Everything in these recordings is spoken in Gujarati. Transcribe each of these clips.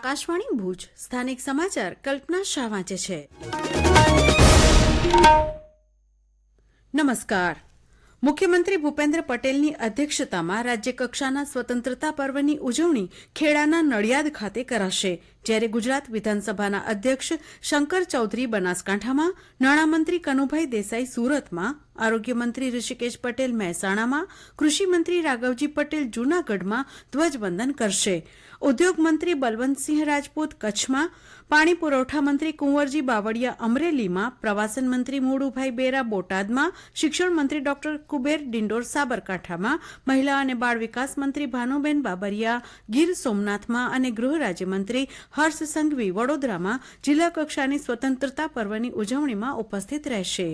આકાશવાણી ભુજ. સ્થાનિક સમાચાર કલ્પના શાહ વાંચે છે. નમસ્કાર. મુખ્યમંત્રી ભૂપેન્દ્ર પટેલની અધ્યક્ષતામાં રાજ્યકક્ષાના સ્વતંત્રતા પર્વની ઉજવણી ખેડાના નડિયાદ ખાતે કરાશે. જ્યારે ગુજરાત વિધાનસભાના અધ્યક્ષ શંકર ચૌધરી બનાસકાંઠામાં, નાણામંત્રી કનુભાઈ દેસાઈ સુરતમાં, આરોગ્યમંત્રી ઋષિકેશ પટેલ મહેસાણામાં, કૃષિમંત્રી રાઘવજી પટેલ જૂનાગઢમાં ધ્વજવંદન કરશે. ઉદ્યોગમંત્રી બલવંતસિંહ રાજપૂત કચ્છમાં, પાણી પુરવઠા મંત્રી કુંવરજી બાવળિયા અમરેલીમાં, પ્રવાસન મંત્રી મોડુભાઈ બેરા બોટાદમાં, શિક્ષણ મંત્રી ડોક્ટર કુબેર ડિંડોર સાબરકાંઠામાં, મહિલા અને બાળ વિકાસ મંત્રી ભાનુબેન બાબરિયા ગીર સોમનાથમાં અને ગૃહ રાજ્યમંત્રી હર્ષ સંઘવી વડોદરામાં જિલ્લા કક્ષાની સ્વતંત્રતા પર્વની ઉજવણીમાં ઉપસ્થિત રહેશે.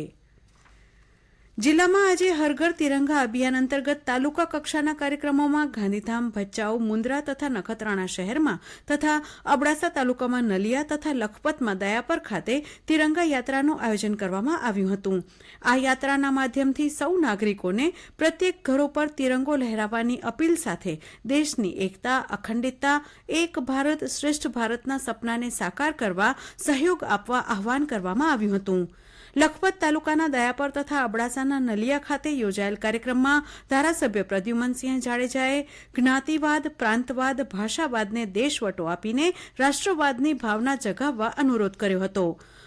જિલ્લામાં આજે હરઘર તિરંગા અભિયાન અંતર્ગત તાલુકા કક્ષાના કાર્યક્રમોમાં ગાંધીધામ, ભચાઉ મુન્દ્રા તથા નખત્રાણા શહેરમાં તથા અબડાસા તાલુકામાં નલિયા તથા લખપતમાં દયાપર ખાતે તિરંગા યાત્રાનું આયોજન કરવામાં આવ્યું હતું. આ યાત્રાના માધ્યમથી સૌ નાગરિકોને પ્રત્યેક ઘરો પર તિરંગો લહેરાવવાની અપીલ સાથે દેશની એકતા, અખંડિતતા, એક ભારત શ્રેષ્ઠ ભારતના સપનાને સાકાર કરવા, સહયોગ આપવા આહવાન કરવામાં આવ્યું હતું. લખપત તાલુકાના દયાપર તથા અબડાસાના નલિયા ખાતે યોજાયેલ કાર્યક્રમમાં ધારાસભ્ય પ્રદ્યુમનસિંહ જાડેજાએ જ્ઞાતિવાદ, પ્રાંતવાદ, ભાષાવાદને દેશવટો આપીને રાષ્ટ્રવાદની ભાવના જગાવવા અનુરોધ કર્યો હતો.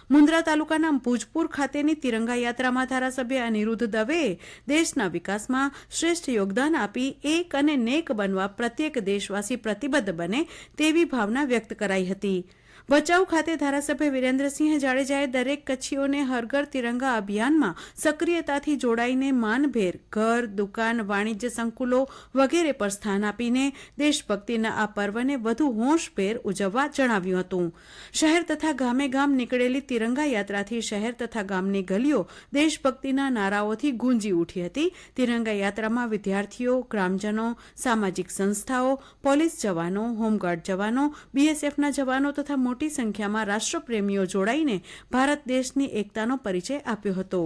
મુન્દ્રા તાલુકાના ભુજપુર ખાતેની તિરંગા યાત્રામાં ધારાસભ્ય અનિરુદ્ધ દવેએ દેશના વિકાસમાં શ્રેષ્ઠ યોગદાન આપી એક અને નેક બનવા પ્રત્યેક દેશવાસી પ્રતિબદ્ધ બને તેવી ભાવના વ્યક્ત કરાઈ હતી. ભચાઉ ખાતે ધારાસભ્ય વિરેન્દ્રસિંહ જાડેજાએ દરેક કચ્છીઓને હરઘર તિરંગા અભિયાનમાં સક્રિયતાથી જોડાઈને માનભેર ઘર, દુકાન, વાણિજ્ય સંકુલો વગેરે પર સ્થાન આપીને દેશભક્તિના આ પર્વને વધુ હોંશભેર ઉજવવા જણાવ્યું હતું. શહેર તથા ગામે ગામ નીકળેલી તિરંગા યાત્રાથી શહેર તથા ગામની ગલીઓ દેશભક્તિના નારાઓથી ગુંજી ઉઠી હતી. તિરંગા યાત્રામાં વિદ્યાર્થીઓ, ગ્રામજનો, સામાજિક સંસ્થાઓ, પોલીસ જવાનો, હોમગાર્ડ જવાનો, બીએસએફના જવાનો તથા મોટી સંખ્યામાં રાષ્ટ્રપ્રેમીઓ જોડાઈને ભારત દેશની એકતાનો પરિચય આપ્યો હતો.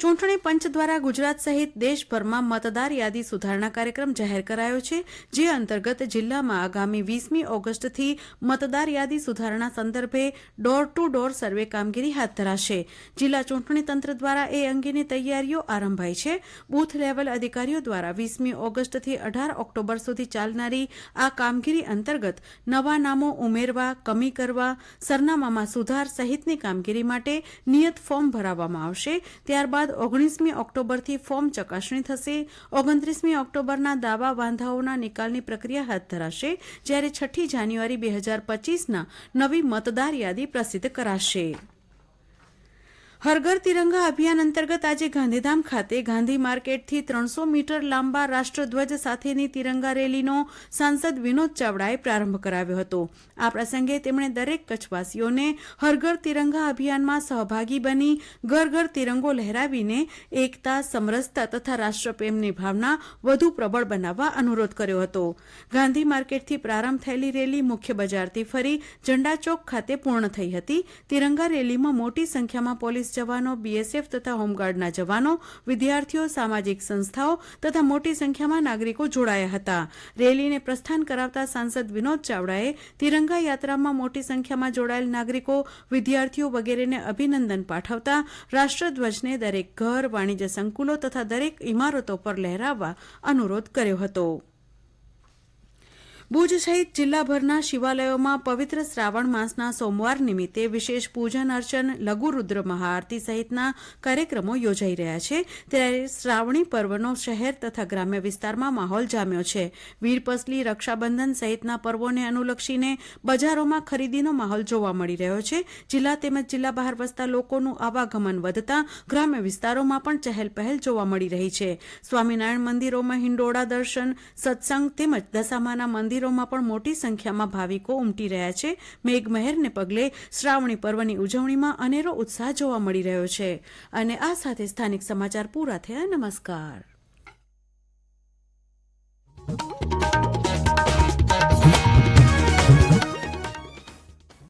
ચૂંટણી પંચ દ્વારા ગુજરાત સહિત દેશભરમાં મતદાર યાદી સુધારણા કાર્યક્રમ જાહેર કરાયો છે, જે અંતર્ગત જિલ્લામાં આગામી વીસમી ઓગસ્ટથી મતદાર યાદી સુધારણા સંદર્ભે ડોર ટુ ડોર સર્વે કામગીરી હાથ ધરાશે. જિલ્લા ચૂંટણી તંત્ર દ્વારા એ અંગેની તૈયારીઓ આરંભાઈ છે. બૂથ લેવલ અધિકારીઓ દ્વારા વીસમી ઓગસ્ટથી અઢાર ઓક્ટોબર સુધી ચાલનારી આ કામગીરી અંતર્ગત નવા નામો ઉમેરવા, કમી કરવા, સરનામામાં સુધાર સહિતની કામગીરી માટે નિયત ફોર્મ ભરાવવામાં આવશે. ત્યારબાદ ઓગણીસમી ઓક્ટોબરથી ફોર્મ ચકાસણી થશે. ઓગણત્રીસમી ઓક્ટોબરના દાવા વાંધાઓના નિકાલની પ્રક્રિયા હાથ ધરાશે, જ્યારે છઠ્ઠી જાન્યુઆરી બે હજાર પચીસના નવી મતદાર યાદી પ્રસિદ્ધ કરાશે. હરઘર તિરંગા અભિયાન અંતર્ગત આજે ગાંધીધામ ખાતે ગાંધી માર્કેટથી ત્રણસો મીટર લાંબા રાષ્ટ્રધ્વજ સાથેની તિરંગા રેલીનો સાંસદ વિનોદ ચાવડાએ પ્રારંભ કરાવ્યો હતો. આ પ્રસંગે તેમણે દરેક કચ્છવાસીઓને હરઘર તિરંગા અભિયાનમાં સહભાગી બની, ઘર ઘર તિરંગો લહેરાવીને એકતા, સમરસતા તથા રાષ્ટ્રપ્રેમની ભાવના વધુ પ્રબળ બનાવવા અનુરોધ કર્યો હતો. ગાંધી માર્કેટથી પ્રારંભ થયેલી રેલી મુખ્ય બજારથી ફરી ઝંડા ચોક ખાતે પૂર્ણ થઈ હતી. તિરંગા રેલીમાં મોટી સંખ્યામાં પોલીસ જવાનો બીએસએફ તથા હોમગાર્ડના જવાનો, વિદ્યાર્થીઓ, સામાજિક સંસ્થાઓ તથા મોટી સંખ્યામાં નાગરિકો જોડાયા હતા. રેલીને પ્રસ્થાન કરાવતા સાંસદ વિનોદ ચાવડાએ તિરંગા યાત્રામાં મોટી સંખ્યામાં જોડાયેલ નાગરિકો, વિદ્યાર્થીઓ વગેરેને અભિનંદન પાઠવતા રાષ્ટ્રધ્વજને દરેક ઘર, વાણિજ્ય સંકુલો તથા દરેક ઇમારતો પર લહેરાવવા અનુરોધ કર્યો હતો. ભુજ સહિત જિલ્લાભરના શિવાલયોમાં પવિત્ર શ્રાવણ માસના સોમવાર નિમિત્તે વિશેષ પૂજન અર્ચન લઘુરુદ્ર મહાઆરતી સહિતના કાર્યક્રમો યોજાઈ રહ્યા છે. ત્યારે શ્રાવણી પર્વનો શહેર તથા ગ્રામ્ય વિસ્તારમાં માહોલ જામ્યો છે. વીરપસલી રક્ષાબંધન સહિતના પર્વોને અનુલક્ષીને બજારોમાં ખરીદીનો માહોલ જોવા મળી રહ્યો છે. જિલ્લા તેમજ જિલ્લા બહાર વસતા લોકોનું આવાગમન વધતા ગ્રામ્ય વિસ્તારોમાં પણ ચહેલ પહેલ જોવા મળી રહી છે. સ્વામિનારાયણ મંદિરોમાં હિંડોળા દર્શન, સત્સંગ તેમજ દશામાના મંદિર મંદિરોમાં પણ મોટી સંખ્યામાં ભાવિકો ઉમટી રહ્યા છે. મેઘમહેરને પગલે શ્રાવણી પર્વની ઉજવણીમાં અનેરો ઉત્સાહ જોવા મળી રહ્યો છે. અને આ સાથે સ્થાનિક સમાચાર પૂરા થયા. નમસ્કાર.